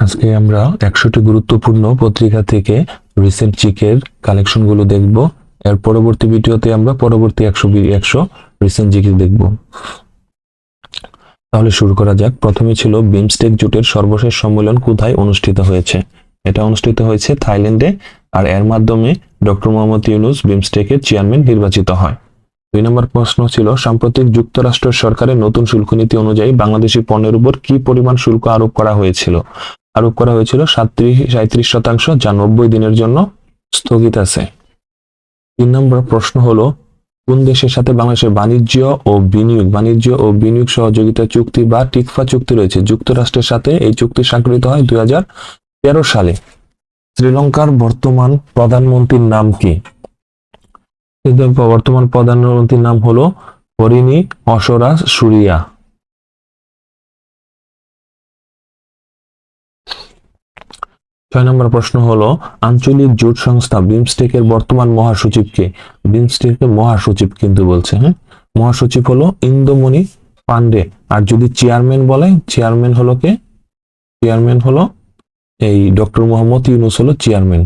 আজকে আমরা একশোটি গুরুত্বপূর্ণ পত্রিকা থেকে রিসেন্ট জিকের কালেকশনগুলো দেখব। এর পরবর্তী ভিডিওতে আমরা পরবর্তী একশো একশো রিসেন্ট জিকে দেখব। তাহলে শুরু করা যাক। প্রথমে ছিল বিমস্টেক জোটের সর্বশেষ সম্মেলন কোথায় অনুষ্ঠিত হয়েছে? এটা অনুষ্ঠিত হয়েছে থাইল্যান্ডে আর এর মাধ্যমে ডক্টর মোহাম্মদ ইউনুস বিমস্টেকের চেয়ারম্যান নির্বাচিত হয়। দুই নম্বর প্রশ্ন ছিল, সাম্প্রতিক যুক্তরাষ্ট্র সরকারের নতুন শুল্ক নীতি অনুযায়ী বাংলাদেশি পণ্যের উপর কি পরিমাণ শুল্ক আরোপ করা হয়েছিল? আরোপ করা হয়েছিল সাতত্রিশ সাঁত্রিশ শতাংশ যা নব্বই দিনের জন্য স্থগিত আছে। তিন নম্বর প্রশ্ন হলো, কোন দেশের সাথে বাংলাদেশের বাণিজ্য ও বিনিয়োগ, বাণিজ্য ও বিনিয়োগ সহযোগিতা চুক্তি বা টিকফা চুক্তি রয়েছে? যুক্তরাষ্ট্রের সাথে এই চুক্তি স্বাক্ষরিত হয় দুই সালে। শ্রীলঙ্কার বর্তমান প্রধানমন্ত্রীর নাম কি? বর্তমান প্রধানমন্ত্রীর নাম হলো হরিণী অসরা সুরিয়া। ছয় নম্বর প্রশ্ন হলো, আঞ্চলিক জোট সংস্থা বিমস্টেকের বর্তমান মহাসচিব কে বিমস্টেকের মহাসচিব কিন্তু বলছে হ্যাঁ মহাসচিব হলো ইন্দুমণি পান্ডে আর যদি চেয়ারম্যান বলে, চেয়ারম্যান হলো কে? চেয়ারম্যান হলো এই ডক্টর মোহাম্মদ ইউনুস হলো চেয়ারম্যান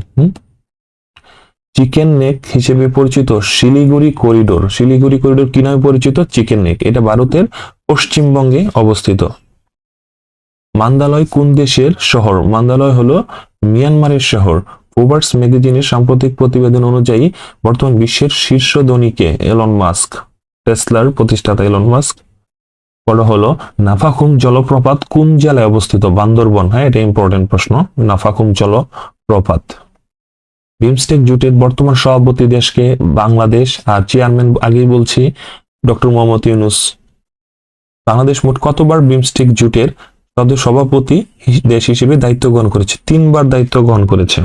চিকেন নেক হিসেবে পরিচিত শিলিগুড়ি করিডোর। শিলিগুড়ি করিডোর কি নামে পরিচিত? Chicken neck. এটা ভারতের পশ্চিমবঙ্গে অবস্থিত। মান্দালয় কোন দেশের শহর? মান্দালয় হলো মিয়ানমারের শহর ফোবার্স ম্যাগাজিনের সাম্প্রতিক প্রতিবেদন অনুযায়ী বর্তমান বিশ্বের শীর্ষ ধনীকে এলন মাস্ক। টেসলার প্রতিষ্ঠাতা এলন মাস্ক। পরে হলো, নাফাখুম জলপ্রপাত কোন জেলায় অবস্থিত? বান্দরবন। হ্যাঁ এটা ইম্পর্টেন্ট প্রশ্ন। নাফাখুম জলপ্রপাত। বিমস্টেক জোটের বর্তমান সভাপতি দেশকে বাংলাদেশ আর চেয়ারম্যান আগেই বলছি, ডক্টর মোহাম্মদ ইউনুস। বাংলাদেশ মোট কতবার বিমস্টেক জোটের সদস্য সভাপতি দেশ হিসেবে দায়িত্ব গ্রহণ করেছে। তিনবার দায়িত্ব গ্রহণ করেছে।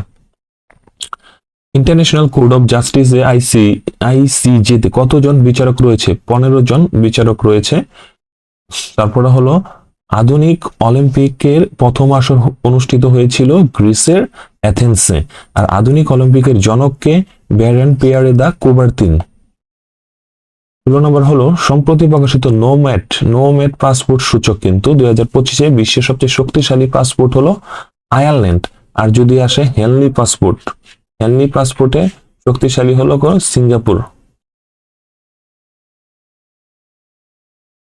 ইন্টারন্যাশনাল কোর্ট অফ জাস্টিসে আইসি আইসিজেতে কতজন বিচারক রয়েছে? পনেরো জন বিচারক রয়েছে। তারপরে হলো, আধুনিক অলিম্পিকের প্রথম আসর অনুষ্ঠিত হয়েছিল গ্রিসের অ্যাথেন্সে। আর আধুনিক অলিম্পিকের জনককে ব্যারেন পেয়ারে দা কুবার্তিন ষোলো নম্বর হলো, সম্প্রতি প্রকাশিত নোম্যাট নোম্যাট পাসপোর্ট সূচক কিন্তু দুই হাজার পঁচিশে বিশ্বের সবচেয়ে শক্তিশালী পাসপোর্ট হলো আয়ারল্যান্ড আর যদি আসে হেনলি পাসপোর্ট হেনলি পাসপোর্টে শক্তিশালী হলো সিঙ্গাপুর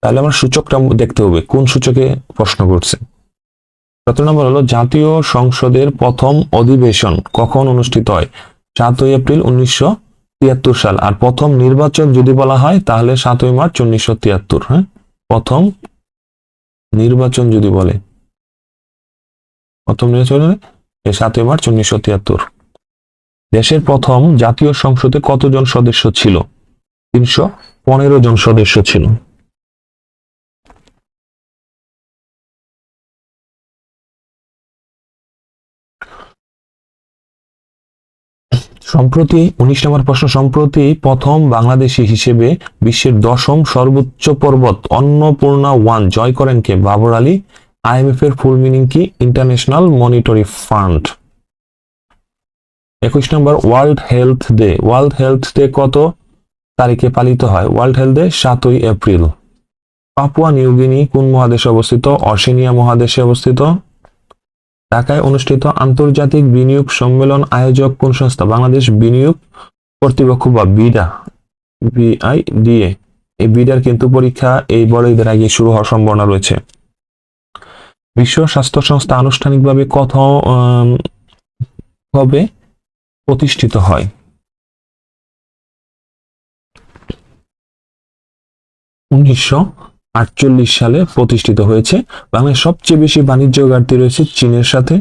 তাহলে আমার সূচকটা দেখতে হবে, কোন সূচকে প্রশ্ন করছে। সতেরো নম্বর হলো, জাতীয় সংসদের প্রথম অধিবেশন কখন অনুষ্ঠিত হয়? সাতই এপ্রিল উনিশশো তিয়াত্তর সাল। আর প্রথম নির্বাচন যদি বলা হয়, তাহলে সাতই মার্চ উনিশশো তিয়াত্তর হ্যাঁ? প্রথম নির্বাচন যদি বলে, প্রথম নির্বাচন সাতই মার্চ উনিশশো তিয়াত্তর। দেশের প্রথম জাতীয় সংসদে কতজন সদস্য ছিল? তিনশো পনেরো জন সদস্য ছিল। সম্প্রতি, উনিশ নম্বর প্রশ্ন, সম্প্রতি প্রথম বাংলাদেশি হিসেবে বিশ্বের দশম সর্বোচ্চ পর্বত অন্নপূর্ণা ওয়ান জয় করেন কে? বাবর আলী। আইএমএফ এর ফুল মিনিং কি? ইন্টারন্যাশনাল মনিটরি ফান্ড একুশ নম্বর world health day world health day কত তারিখে পালিত হয়? ওয়ার্ল্ড হেলথ ডে সাতই এপ্রিল। পাপুয়া নিউগিনি কোন মহাদেশে অবস্থিত? অসেনিয়া মহাদেশে অবস্থিত। ঢাকায় অনুষ্ঠিত আন্তর্জাতিক বিনিয়োগ সম্মেলন আয়োজক কোন সংস্থা? বাংলাদেশ বিনিয়োগ কর্তৃপক্ষ বা বিডা, বিআইডিএ। এই বিডার কিন্তু পরীক্ষা এই বড় ঈদের আগে শুরু হওয়ার সম্ভাবনা রয়েছে। বিশ্ব স্বাস্থ্য সংস্থা আনুষ্ঠানিকভাবে কত কবে প্রতিষ্ঠিত হয়? উনিশশো আটচল্লিশ সালে প্রতিষ্ঠিত হয়েছে। বাংলাদেশ সবচেয়ে বেশি বাণিজ্য ঘাটতি রয়েছে চীনের সাথে।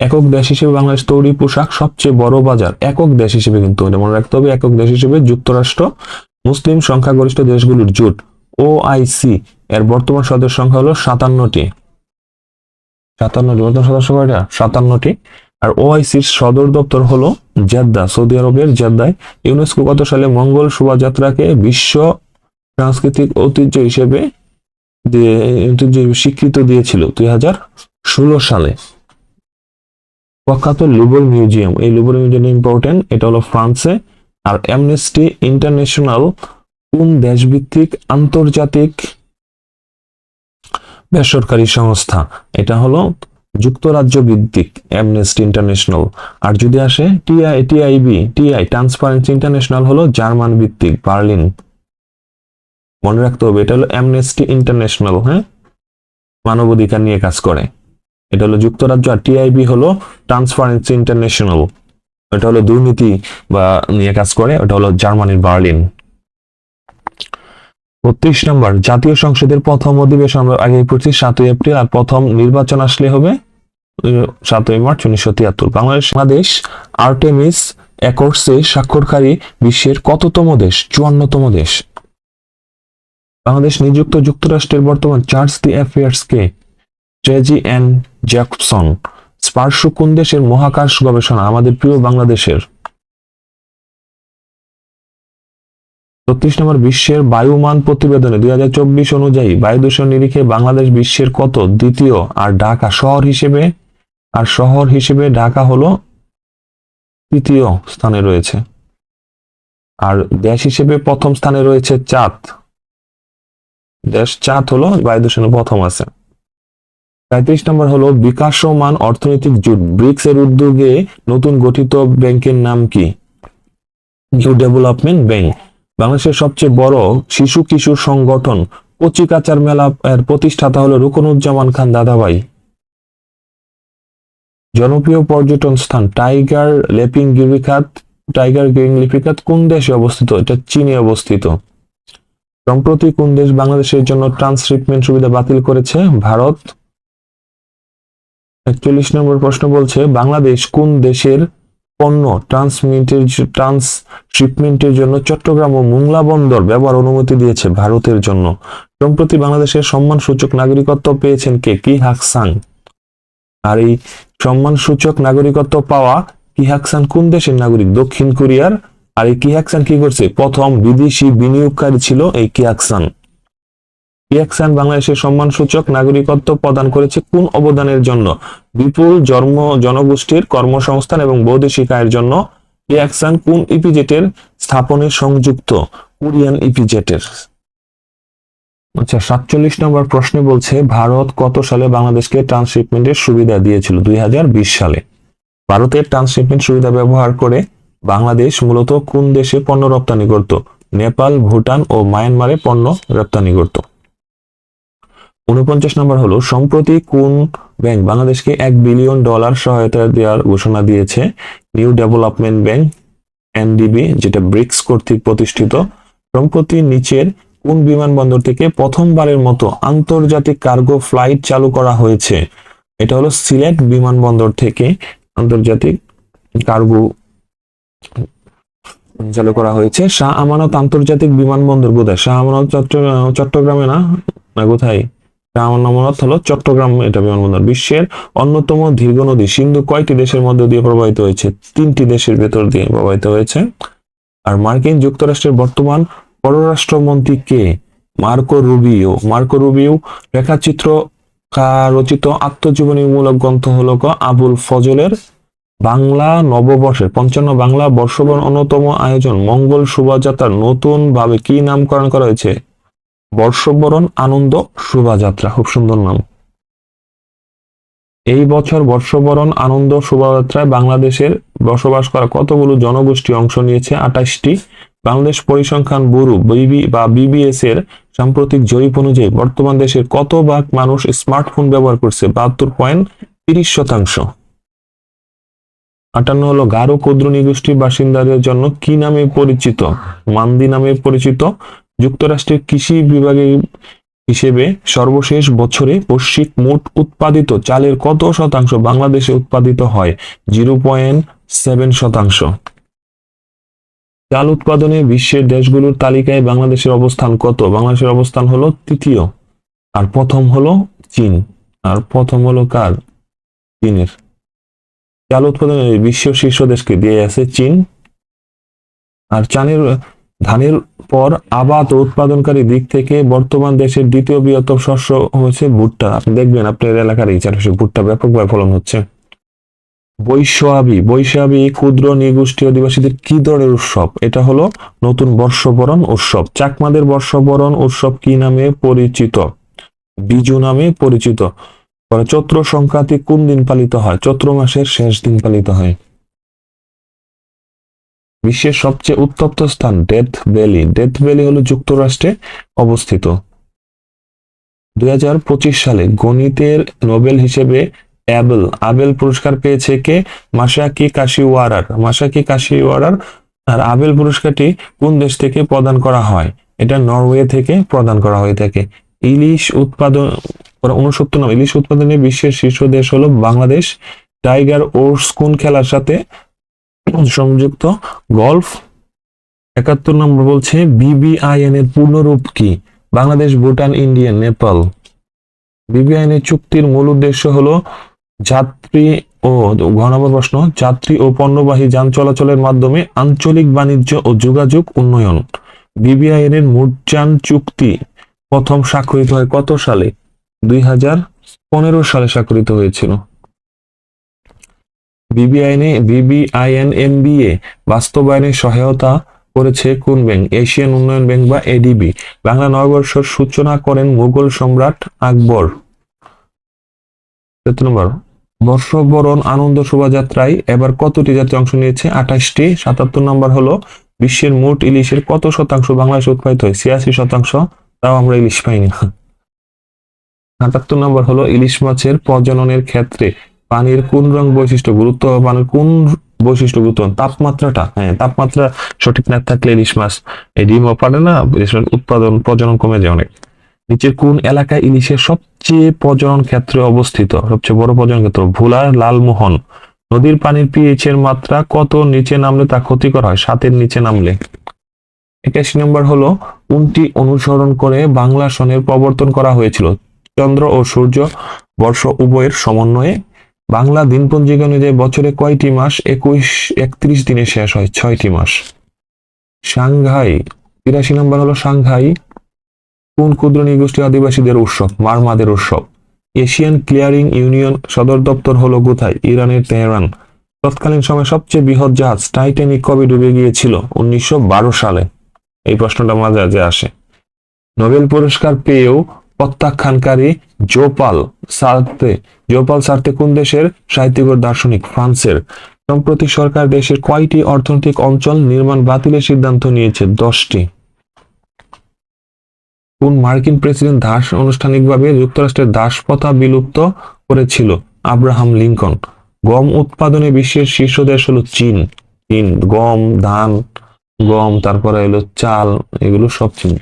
একক দেশ হিসেবে বাংলাদেশ তৈরি পোশাক সবচেয়ে বড় বাজার। একক দেশ হিসেবে কিন্তু এটা মনে রাখতে হবে। একক দেশ হিসেবে যুক্তরাষ্ট্র, মুসলিম সংখ্যাগরিষ্ঠ দেশগুলোর জোট ওআইসি এর বর্তমান সদস্য সংখ্যা হলো সাতান্নটি। সাতান্নটি বর্তমান সদস্য কয়টা? সাতান্নটি। আর ওআইসির সদর দপ্তর হলো জেদ্দা, সৌদি আরবের জেদ্দায়। ইউনেস্কো গত সালে মঙ্গল শোভাযাত্রাকে বিশ্ব সাংস্কৃতিক ঐতিহ্য হিসেবে ঐতিহ্য স্বীকৃত দিয়েছিল দুই হাজার ষোলো সালে। প্রখ্যাত লুবর মিউজিয়াম। এই লুবর মিউজিয়াম ইম্পর্টেন্ট এটা হলো ফ্রান্সে। আর অ্যামনেস্টি ইন্টারন্যাশনাল কোন দেশভিত্তিক আন্তর্জাতিক বেসরকারি সংস্থা? এটা হলো যুক্তরাজ্য ভিত্তিক অ্যামনেস্টি ইন্টারন্যাশনাল আর যদি আসে TI TIB TI transparency international হলো জার্মান ভিত্তিক, বার্লিন। মনে রাখতে হবে, এটা হলো অ্যামনেস্টি ইন্টারন্যাশনাল হ্যাঁ? মানবাধিকার নিয়ে কাজ করে। এটা হলো যুক্তরাজ্য আর টিআইবি হলো ট্রান্সপারেন্সি ইন্টারন্যাশনাল এটা হলো দুর্নীতি বা নিয়ে কাজ করে, ওটা হলো জার্মানির বার্লিন। বত্রিশ নম্বর, জাতীয় সংসদের প্রথম অধিবেশন আমরা আগে পড়ছি, সাতই এপ্রিল, আর প্রথম নির্বাচন আসলে হবে সাতই মার্চ উনিশশো তিয়াত্তর। বাংলাদেশ বাংলাদেশ আর্টেমিস অ্যাকর্ডসে স্বাক্ষরকারী বিশ্বের কততম দেশ? চুয়ান্নতম দেশ। বাংলাদেশ নিযুক্ত যুক্তরাষ্ট্রের বর্তমান চার্জ দি অ্যাফেয়ার্স কে? ট্রেজি অ্যান্ড জ্যাকসন স্পার্শ কোন দেশের মহাকাশ গবেষণা আমাদের প্রিয় বাংলাদেশের। ছত্রিশ নম্বর, বিশ্বের বায়ুমান প্রতিবেদনে দুই হাজার চব্বিশ অনুযায়ী বায়ু দূষণ নিরিখে বাংলাদেশ বিশ্বের কত? দ্বিতীয় আর ঢাকা শহর হিসেবে? আর শহর হিসেবে ঢাকা হলো তৃতীয় স্থানে রয়েছে। আর দেশ হিসেবে প্রথম স্থানে রয়েছে চাঁদ। দেশ চাঁদ হলো বায়ু দূষণে প্রথম আছে। পঁয়ত্রিশ নম্বর হলো বিকাশমান অর্থনৈতিক জোট। ব্রিক্স এর উদ্যোগে নতুন গঠিত ব্যাংকের নাম কি? নিউ ডেভেলপমেন্ট ব্যাংক বাংলাদেশের সবচেয়ে বড় শিশু কিশোর সংগঠন। কচিকাচার মেলা এর প্রতিষ্ঠাতা হলো রুকনুজ্জামান খান দাদাভাই। জনপ্রিয় পর্যটন স্থান, টাইগার লেপিং গিরিখাত, টাইগার গ্রিন লিপিখাত কোন দেশে অবস্থিত? এটা চীনে অবস্থিত। সম্প্রতি কোন দেশ বাংলাদেশের জন্য ট্রান্সশিপমেন্ট সুবিধা বাতিল করেছে? ভারত। একচল্লিশ নম্বর প্রশ্ন বলছে, বাংলাদেশ কোন দেশের পণ্য ট্রান্সমিটের ট্রান্সশিপমেন্টের জন্য চট্টগ্রাম ও মোংলা বন্দর ব্যবহার অনুমতি দিয়েছে ভারতের জন্য? সম্প্রতি বাংলাদেশের সম্মানসূচক নাগরিকত্ব পেয়েছেন কে? কি হাকসাং আর এই সম্মানসূচক নাগরিকত্ব পাওয়া কি হাকসান কোন দেশের নাগরিক? দক্ষিণ কোরিয়ার আর এই কিয়াকসান কি করছে? প্রথম বিদেশি বিনিয়োগকারী ছিল এই কিয়াকসান কিয়াকসান বাংলাদেশের সম্মানসূচক নাগরিকত্ব প্রদান করেছে কোন অবদানের জন্য? বিপুল জন্ম, জনগোষ্ঠীর কর্মসংস্থান এবং বৈদেশিক আয়ের জন্য কিয়াকসান কোন ইপিজেটের স্থাপনে সংযুক্ত? কোরিয়ান ইপিজেটের। আচ্ছা সাতচল্লিশ নম্বর প্রশ্নে বলছে, ভারত কত সালে বাংলাদেশকে ট্রান্সশিপমেন্টের সুবিধা দিয়েছিল? দুই হাজার বিশ সালে। ভারতের ট্রান্সশিপমেন্ট সুবিধা ব্যবহার করে বাংলাদেশ মূলত কোন দেশে পণ্য রপ্তানি করত? নেপাল, ভুটান ও মায়ানমারে পণ্য রপ্তানি করত। উনপঞ্চাশ নম্বর হলো, সম্প্রতি কোন ব্যাংক বাংলাদেশকে এক বিলিয়ন ডলার সহায়তা দেওয়ার ঘোষণা দিয়েছে? নিউ ডেভেলপমেন্ট ব্যাংক, এনডিবি, যেটা ব্রিক্স কর্তৃক প্রতিষ্ঠিত। সম্প্রতি নিচের কোন বিমানবন্দর থেকে প্রথমবারের মতো আন্তর্জাতিক কার্গো ফ্লাইট চালু করা হয়েছে? এটা হলো সিলেট বিমানবন্দর থেকে আন্তর্জাতিক কার্গো চালু করা হয়েছে। শাহ আমানত আন্তর্জাতিক বিমানবন্দর কোথায়? শাহ আমানত চট্টগ্রামে না? না কোথায়? আমানত হলো চট্টগ্রাম এটা বিমানবন্দর। বিশ্বের অন্যতম দীর্ঘ নদী। সিন্ধু কয়টি দেশের মধ্যে দিয়ে প্রবাহিত হয়েছে? তিনটি দেশের ভেতর দিয়ে প্রবাহিত হয়েছে। আর মার্কিন যুক্তরাষ্ট্রের বর্তমান পররাষ্ট্রমন্ত্রী কে? Marco Rubio. মার্কো রুবিও রেখাচিত্র রচিত আত্মজীবনীমূলক গ্রন্থ হলো আবুল ফজলের বাংলা নববর্ষের, পঞ্চান্ন বাংলা বর্ষবরণ অন্যতম আয়োজন। মঙ্গল শোভাযাত্রার নতুন ভাবে কি নামকরণ করা হয়েছে? বর্ষবরণ, আনন্দ, শোভাযাত্রা, খুব সুন্দর নাম। এই বছর বর্ষবরণ, আনন্দ, শোভাযাত্রায় বাংলাদেশের বসবাস করা কতগুলো জনগোষ্ঠী অংশ নিয়েছে? আঠাশটি। বাংলাদেশ পরিসংখ্যান ব্যুরো, বিবি বা বিবিএস এর সাম্প্রতিক জরিপ অনুযায়ী বর্তমান দেশের কত ভাগ মানুষ স্মার্টফোন ব্যবহার করছে? বাহাত্তর পয়েন্ট তিরিশ শতাংশ। আটান্ন হলো গারো ক্ষুদ্র নিগোষ্ঠীর বাসিন্দাদের জন্য কি নামে পরিচিত? মান্দি নামে পরিচিত। যুক্তরাষ্ট্রের কৃষি বিভাগে হিসেবে সর্বশেষ বছরে বৈশ্বিক মোট উৎপাদিত চালের কত শতাংশ বাংলাদেশে উৎপাদিত হয়? জিরো পয়েন্ট সেভেন শতাংশ। চাল উৎপাদনে বিশ্বের দেশগুলোর তালিকায় বাংলাদেশের অবস্থান কত? বাংলাদেশের অবস্থান হলো তৃতীয়। আর প্রথম হলো চীন। আর প্রথম হলো কার? চীনের। চাল উৎপাদনে বিশ্ব শীর্ষ দেশকে দিয়ে আছে চীন। আর চানের, ধানের পর আবাদ ও উৎপাদনকারী দিক থেকে বর্তমান দেশের দ্বিতীয় বৃহত্তম শস্য হচ্ছে ভুট্টা। আপনি দেখবেন আপনার এলাকার এই চারপাশে ভুট্টা ব্যাপকভাবে ফলন হচ্ছে। বৈশাবী বৈশাবী ক্ষুদ্র নিগোষ্ঠী আদিবাসীদের কি ধরনের উৎসব? এটা হলো নতুন বর্ষবরণ উৎসব। চাকমাদের বর্ষবরণ উৎসব কি নামে পরিচিত? বিজু নামে পরিচিত। পরে চৈত্র সংক্রান্তি কোন দিন পালিত হয়? চৈত্র মাসের শেষ দিন পালিত হয়। বিশ্বের সবচেয়ে উত্তপ্ত স্থান ডেথ ভ্যালি। ডেথ ভ্যালি হলো যুক্তরাষ্ট্রে অবস্থিত। দুই সালে গণিতের নোবেল হিসেবে অ্যাবেল, আবেল পুরস্কার পেয়েছে কে? মাসাকি কাশিওয়ারার। মাসাকি কাশিওয়ারার, আর আবেল পুরস্কারটি কোন দেশ থেকে প্রদান করা হয়? এটা নরওয়ে থেকে প্রদান করা হয়ে থাকে। ইলিশ উৎপাদন উনসত্তর নম্বর ইলিশ উৎপাদনে বিশ্বের শীর্ষ দেশ হলো বাংলাদেশ। টাইগার ওটস কোন খেলার সাথে সংযুক্ত? গলফ। একাত্তর নম্বর বলছে বিবিআইএন এর পূর্ণরূপ কি? বাংলাদেশ, ভুটান, ইন্ডিয়া, নেপাল। বিবিআইএন এর চুক্তির মূল উদ্দেশ্য হলো যাত্রী ও ঘ নম্বর প্রশ্ন, যাত্রী ও পণ্যবাহী যান চলাচলের মাধ্যমে আঞ্চলিক বাণিজ্য ও যোগাযোগ উন্নয়ন। বিবিআইএন এর মুদ্রান চুক্তি প্রথম স্বাক্ষরিত হয় কত সালে? দুই হাজার পনেরো সালে স্বাক্ষরিত হয়েছিল। বিবিআইনে, বিবিআইএন এমবিএ বাস্তবায়নে সহায়তা করেছে কোন ব্যাংক? এশিয়ান উন্নয়ন ব্যাংক বা এডিবি। বাংলা নববর্ষর সূচনা করেন মুঘল সম্রাট আকবর। বর্ষবরণ আনন্দ শোভাযাত্রায় এবার কতটি জাতি অংশ নিয়েছে? আঠাশটি। সাতাত্তর নম্বর হলো, বিশ্বের মোট ইলিশের কত শতাংশ বাংলাদেশে উৎপাদিত হয়? ছিয়াশি শতাংশ। তাও আমরা ইলিশ পাইনি। না আটাত্তর নম্বর হলো ইলিশ মাছের প্রজননের ক্ষেত্রে পানির কোন রং বৈশিষ্ট্য? গুরুত্ব পানির কোন বৈশিষ্ট্য গুরুত্ব? তাপমাত্রাটা? হ্যাঁ তাপমাত্রা সঠিক না থাকলে ইলিশ মাছ ডিমও পারে না ইলিশ উৎপাদন, প্রজনন কমে যায় অনেক। নিচের কোন এলাকায় ইলিশের সবচেয়ে প্রজনন ক্ষেত্রে অবস্থিত? সবচেয়ে বড় প্রজনন ক্ষেত্র ভোলার লালমোহন। নদীর পানির পিএইচ এর মাত্রা কত? নিচে নামলে তা ক্ষতিকর হয়। সাতের নিচে নামলে। একাশি নম্বর হলো, কোনটি অনুসরণ করে বাংলা সনের প্রবর্তন করা হয়েছিল? চন্দ্র ও সূর্য বর্ষ উভয়ের সমন্বয়ে বাংলা দিনপঞ্জিকা অনুযায়ী বছরে কয়টি মাস? একুশ, একত্রিশ দিনে শেষ হয়, ছয়টি মাস। সাংঘাই, তিরাশি নম্বর হলো সাংঘাই, কোন ক্ষুদ্র নিগোষ্ঠী আদিবাসীদের উৎসব? মারমাদের উৎসব। এশিয়ান ক্লিয়ারিং ইউনিয়ন সদর দপ্তর হলো কোথায়? ইরানের তেহরান। তৎকালীন সময় সবচেয়ে বৃহৎ জাহাজ টাইটানিক কবে ডুবে গিয়েছিল? উনিশশো বারো সালে। এই প্রশ্নটা মাঝে মাঝে আসে। নোবেল পুরস্কার পেয়েও প্রত্যাখ্যানকারী জোপাল সার্তে জোপাল সার্তে কোন দেশের সাহিত্যিক দার্শনিক? ফ্রান্সের। সম্প্রতি সরকার দেশের কয়টি অর্থনৈতিক অঞ্চল নির্মাণ বাতিলের সিদ্ধান্ত নিয়েছে? দশটি। কোন মার্কিন প্রেসিডেন্ট দাস আনুষ্ঠানিকভাবে যুক্তরাষ্ট্রের দাস প্রথা বিলুপ্ত করেছিল? Abraham Lincoln. গম উৎপাদনে বিশ্বের শীর্ষ দেশ হলো চীন। চীন, গম, ধান, গম, তারপরে হলো চাল, এগুলো সব চীন।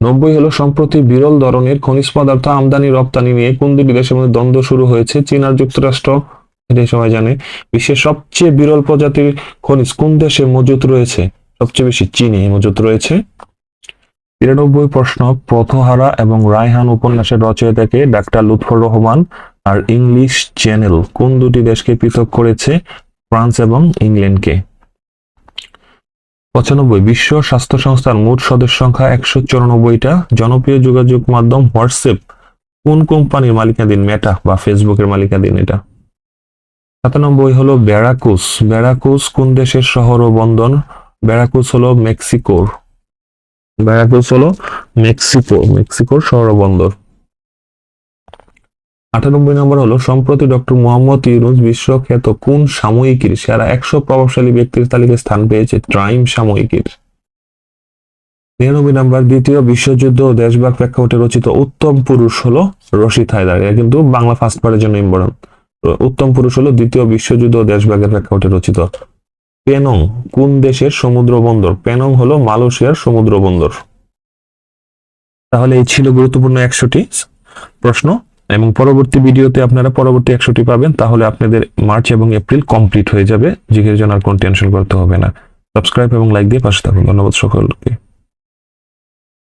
নব্বই হলো সম্প্রতি বিরল ধরনের খনিজ পদার্থ আমদানি, রপ্তানি নিয়ে কোন দুটি দেশের মধ্যে দ্বন্দ্ব শুরু হয়েছে চীন আর যুক্তরাষ্ট্র। সবাই জানে। বিশ্বের সবচেয়ে বিরল প্রজাতির খনিজ কোন দেশে মজুত রয়েছে? সবচেয়ে বেশি চীনে মজুত রয়েছে। তিরানব্বই প্রশ্ন, প্রথহারা এবং রায়হান উপন্যাসের রচয়িতাকে ডাক্তার লুৎফর রহমান আর ইংলিশ চ্যানেল কোন দুটি দেশকে পৃথক করেছে? ফ্রান্স এবং ইংল্যান্ডকে। পঁচানব্বই, বিশ্ব স্বাস্থ্য সংস্থার মোট সদস্য সংখ্যা একশো চুরানব্বইটা। জনপ্রিয় যোগাযোগ মাধ্যম হোয়াটসঅ্যাপ। কোন কোম্পানির মালিকাধীন মেটা বা ফেসবুকের মালিকাধীন এটা? সাতানব্বই হলো ব্যারাকুস ব্যারাকুস কোন দেশের শহর ও বন্দর? ব্যারাকুস হলো মেক্সিকোর ব্যারাকুস হলো মেক্সিকো মেক্সিকোর শহর ও বন্দর। আটানব্বই নম্বর হলো, সম্প্রতি ডক্টর মোহাম্মদ ইউনুস বিশ্বখ্যাত কোন সাময়িকীর সেরা একশো প্রভাবশালী ব্যক্তির তালিকায় স্থান পেয়েছে? ট্রাইম সাময়িকীর। নিরানব্বই নাম্বার, দ্বিতীয় বিশ্বযুদ্ধ ও দেশভাগ প্রেক্ষাপটে রচিত উত্তম পুরুষ হলো রশিদ হায়দার। এটা কিন্তু বাংলা ফার্স্ট পার্টের জন্য ইম্পর্টেন্ট উত্তম পুরুষ হলো দ্বিতীয় বিশ্বযুদ্ধ ও দেশভাগের প্রেক্ষাপটে রচিত। পেনং, কোন দেশের সমুদ্র বন্দর? পেনং হলো মালয়েশিয়ার সমুদ্র বন্দর। তাহলে এই ছিল গুরুত্বপূর্ণ একশোটি প্রশ্ন। এবং পরবর্তী ভিডিওতে আপনারা পরবর্তী একশোটি পাবেন, তাহলে আপনাদের মার্চ এবং এপ্রিল কমপ্লিট হয়ে যাবে। জিঘের জন্য আর কোনো টেনশন করতে হবে না। সাবস্ক্রাইব এবং লাইক দিয়ে পাশে থাকুন। ধন্যবাদ সকলকে।